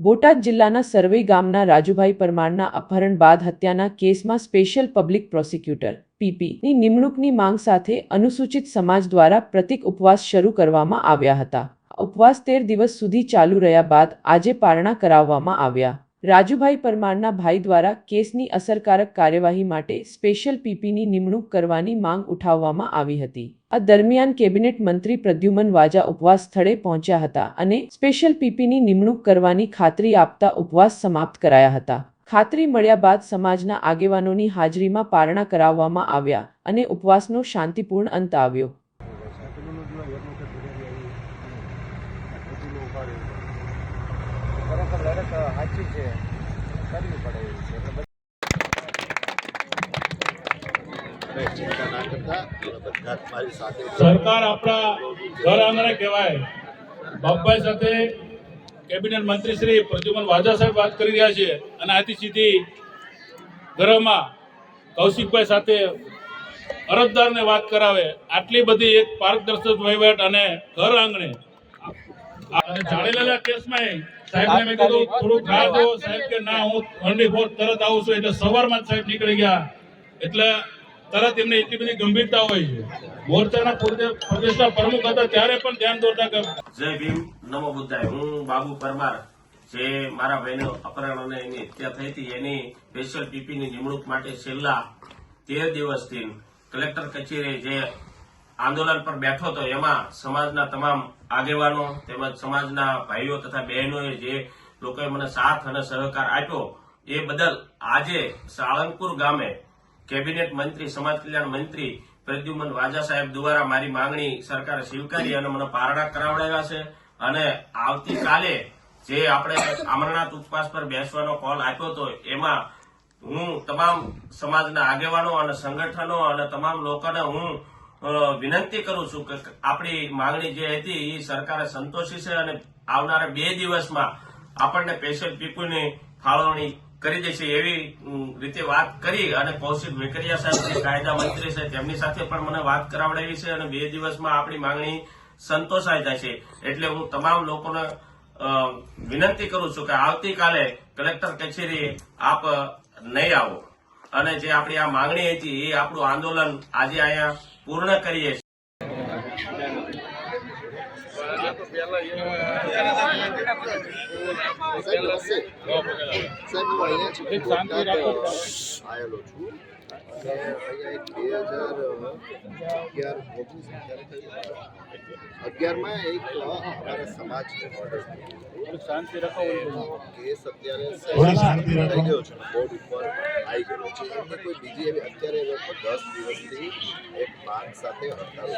બોટાદ જિલ્લાના સર્વે ગામના રાજુભાઈ પરમારના અપહરણ બાદ હત્યાના કેસમાં સ્પેશિયલ પબ્લિક પ્રોસિક્યુટર, પીપીની નિમણૂકની માંગ સાથે અનુસૂચિત સમાજ દ્વારા પ્રતિક ઉપવાસ શરૂ કરવામાં આવ્યા હતા. ઉપવાસ તેર દિવસ સુધી ચાલુ રહ્યા બાદ આજે પારણા કરાવવામાં આવ્યા. રાજુભાઈ પરમારના ભાઈ દ્વારા કેસની અસરકારક કાર્યવાહી માટે સ્પેશિયલ પીપીની નિમણૂક કરવાની માંગ ઉઠાવવામાં આવી હતી. આ દરમિયાન કેબિનેટ મંત્રી પ્રદ્યુમન વાજા ઉપવાસ સ્થળે પહોંચ્યા હતા અને સ્પેશિયલ પીપીની નિમણૂક કરવાની ખાતરી આપતા ઉપવાસ સમાપ્ત કરાયા હતા. ખાતરી મળ્યા બાદ સમાજના આગેવાનોની હાજરીમાં પારણા કરાવવામાં આવ્યા અને ઉપવાસનો શાંતિપૂર્ણ અંત આવ્યો. સાચી છે કરવી પડે એવી છે એટલે કઈ ચિંતા ના કરતા. અમે બધા જ મારી સાથે સરકાર આપણા ઘર આંગણે કહેવાય. બાપભાઈ સાથે કેબિનેટ મંત્રી શ્રી પ્રદ્યુમન વાજા સાહેબ વાત કરી રહ્યા છે. અને આથી સીધી ગૃહમાં કૌશિકભાઈ સાથે અરજદારને વાત કરાવે. આટલી બધી એક પારદર્શક વહીવટ અને ઘર આંગણે. અને જાડેલા કેસમાં સાહેબને મેં કીધું થોડું સાહેબ કે ના હું ટ્વેન્ટી ફોર તરત આવું છું. એટલે સવારમાં જ સાહેબ નીકળી ગયા. એટલે તરત એમને એટલી બધી ગંભીરતા હોય છે. મોરચાના પ્રદેશના પ્રમુખ હતા, ત્યારે પણ ધ્યાન દોરતા જય ભીમ, નમો બુદ્ધાય. હું બાબુ પરમાર, જે મારા ભાઈનું અપહરણ અને એની હત્યા થઈ હતી, એની સ્પેશિયલ પીપીની નિમણૂક માટે છેલ્લા તેર દિવસથી કલેક્ટર કચેરી જે આંદોલન પર બેઠો હતો, એમાં સમાજના તમામ આગેવાનો તેમજ સમાજના ભાઈઓ તથા બહેનોએ જે લોકોએ મને સાથ અને સહકાર આપ્યો, એ બદલ આજે સાળંગપુર ગામે કેબિનેટ મંત્રી, સમાજ કલ્યાણ મંત્રી પ્રદ્યુમન વાજા સાહેબ દ્વારા મારી માંગણી સરકારે સ્વીકારી અને મને પારણા કરાવડાવ્યા છે. અને આવતીકાલે જે આપણે અમરનાથ ઉપવાસ પર બેસવાનો કોલ આપ્યો હતો એમાં હું તમામ સમાજના આગેવાનો અને સંગઠનો અને તમામ લોકોને હું વિનંતી કરું છું કે આપણી માંગણી જે હતી એ સરકારે સંતોષી છે અને આવનારા બે દિવસમાં આપણને પેશન્ટ પીપુની ફાળવણી કરી દેશે એવી રીતે વાત કરી અને કૌશિક વેકરિયા સાહેબ જે કાયદા મંત્રી છે, તેમની સાથે પણ મને વાત કરાવડાવી છે અને બે દિવસમાં આપણી માંગણી સંતોષાઈ જશે એટલે હું તમામ લોકોને વિનંતી કરું છું કે આવતીકાલે કલેક્ટર કચેરી આપ નહીં આવો. અને જે આપણી આ માંગણી હતી એ આપણું આંદોલન આજે અહીંયા પૂર્ણ કરીએ છીએ. આવેલો છું. અને અહીંયા એક બે હજાર અગિયાર અગિયારમાં એક અમારા સમાજનો ઓર્ડર શાંતિ રાખો કેસ અત્યારે થોડી શાંતિ થઈ ગયો છે. બોર્ડ ઉપર આવી ગયો છે. એમને કોઈ બીજી એવી અત્યારે દસ દિવસથી એક માંગ સાથે હડતાલ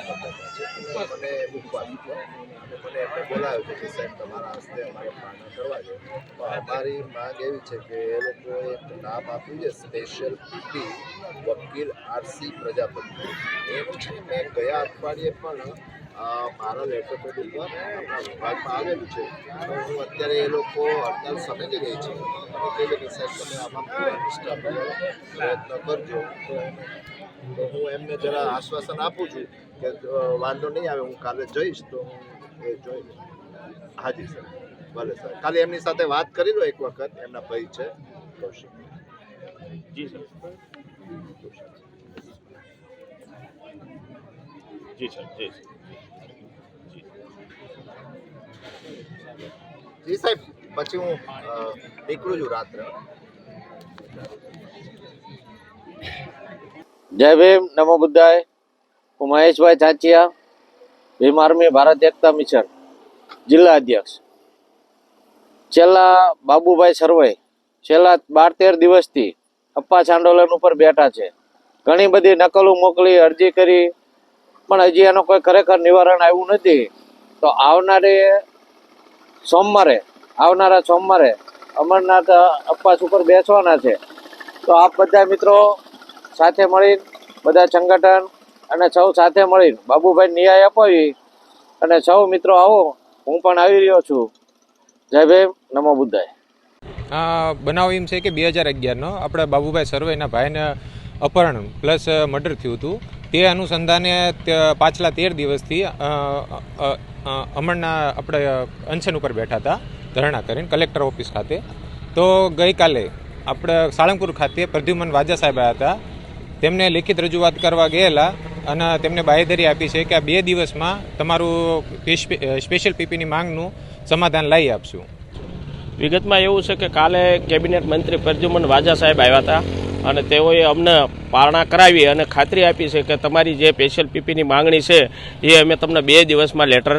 છે. મને અને મને એમને બોલાવ્યો છે કે સાહેબ તમારા હસ્તે અમારે પારણા કરવા છે. તો અમારી માંગ એવી છે કે એ લોકોએ એક નામ આપ્યું છે સ્પેશિયલ પીપી વકીલ આરસી પ્રજાપતિ. એમ મેં ગયા અઠવાડિયે પણ મારા લેટર પેડ ઉપર વિભાગમાં આવેલું છે. હું અત્યારે એ લોકો હડતાલ સમજી ગઈ છે. અને કે સાહેબ, તમે આમાં નિષ્ઠા પ્રયત્ન કરજો. તો હું એમને જરા આશ્વાસન આપું છું કે વાંધો નહીં આવે, હું કાલે જઈશ તો હું એ જોઈ હાજી સર. ભલે સર. ખાલી એમની સાથે વાત કરી લો એક વખત, એમના ભાઈ છે, કૌશિક. જી, સર. જી સર જી જી સાહેબ પછી હું નીકળું છું રાત્રે. જય ભીમ નમો બુદ્ધાય. હું મહેશભાઈ ચાચિયા ભીમ આર્મી ભારત એકતા મિશન જિલ્લા અધ્યક્ષ. છેલ્લા બાબુભાઈ સર્વે છેલ્લા બાર તેર દિવસથી અપ્પાસ આંદોલન ઉપર બેઠા છે. ઘણી બધી નકલો મોકલી, અરજી કરી, પણ હજી એનો કોઈ ખરેખર નિવારણ આવ્યું નથી. તો આવનારે સોમવારે, આવનારા સોમવારે અમરનાથ અપ્પાસ ઉપર બેસવાના છે. તો આપ બધા મિત્રો સાથે મળી બધા સંગઠન અને સૌ સાથે મળી બાબુભાઈ ન્યાય અપાવી અને સૌ મિત્રો આવો, હું પણ આવી રહ્યો છું. જય ભીમ, નમો બુદ્ધાય. આ બનાવ એમ છે કે બે હજાર અગિયારનો આપણા બાબુભાઈ સર્વેના ભાઈને અપહરણ પ્લસ મર્ડર થયું હતું. તે અનુસંધાને પાછલા તેર દિવસથી અમરના આપણે અનશન ઉપર બેઠા હતા, ધરણા કરીને કલેક્ટર ઓફિસ ખાતે. તો ગઈકાલે આપણે સાળંગપુર ખાતે પ્રદ્યુમન વાજા સાહેબ આવ્યા હતા. તેમને લેખિત રજૂઆત કરવા ગયેલા અને તેમને બાહેધરી આપી છે કે આ બે દિવસમાં તમારું સ્પેશિયલ પીપીની માંગનું સમાધાન લાવી આપશું. વિગતમાં એવું છે કે કાલે કેબિનેટ મંત્રી પ્રદ્યુમન વાજા સાહેબ આવ્યા હતા અને તેઓએ અમને પારણા કરાવી અને ખાતરી આપી છે કે તમારી જે સ્પેશિયલ પીપીની માંગણી છે, એ અમે તમને બે દિવસમાં લેટર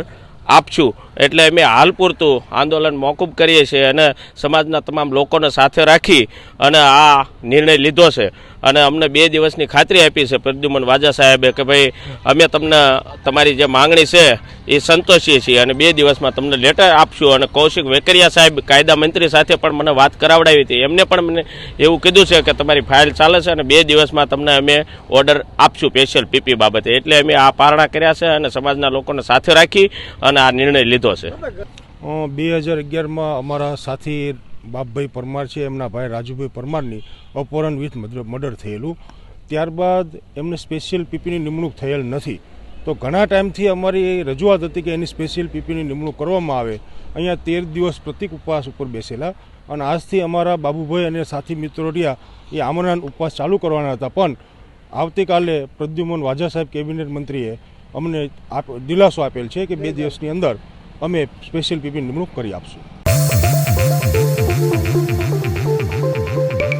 આપશું. એટલે અમે હાલ પૂરતું આંદોલન મોકૂફ કરીએ છીએ અને સમાજના તમામ લોકોને સાથે રાખી અને આ નિર્ણય લીધો છે. અને અમને બે દિવસની ખાતરી આપી છે પ્રદ્યુમન વાજા સાહેબે કે ભાઈ, અમે તમને તમારી જે માંગણી છે એ સંતોષીએ છીએ અને બે દિવસમાં તમને લેટર આપશું અને કૌશિક વેકરિયા સાહેબ, કાયદા મંત્રી સાથે પણ મને વાત કરાવડાવી હતી. એમને પણ મને એવું કીધું છે કે તમારી ફાઇલ ચાલે છે અને બે દિવસમાં તમને અમે ઓર્ડર આપશું સ્પેશિયલ પીપી બાબતે. એટલે અમે આ પારણા કર્યા છે અને સમાજના લોકોને સાથે રાખી અને આ નિર્ણય લીધો છે? બે હજાર અગિયારમાં અમારા સાથી બાપભાઈ પરમાર છે એમના ભાઈ રાજુભાઈ પરમારની અપહરણ વિથ મર્ડર થયેલું. ત્યારબાદ એમને સ્પેશિયલ પીપીની નિમણૂક થયેલ નથી. તો ઘણા ટાઈમથી અમારી એ રજૂઆત હતી કે એની સ્પેશિયલ પીપીની નિમણૂક કરવામાં આવે. અહીંયા તેર દિવસ પ્રતિક ઉપવાસ ઉપર બેસેલા. અને આજથી અમારા બાબુભાઈ અને સાથી મિત્રો રહ્યા એ આમરણ ઉપવાસ ચાલુ કરવાના હતા. પણ આવતીકાલે પ્રદ્યુમન વાજા સાહેબ કેબિનેટ મંત્રીએ અમને આપ દિલાસો આપેલ છે કે બે દિવસની અંદર અમે સ્પેશિયલ પીપી નિમણૂક કરી આપશું.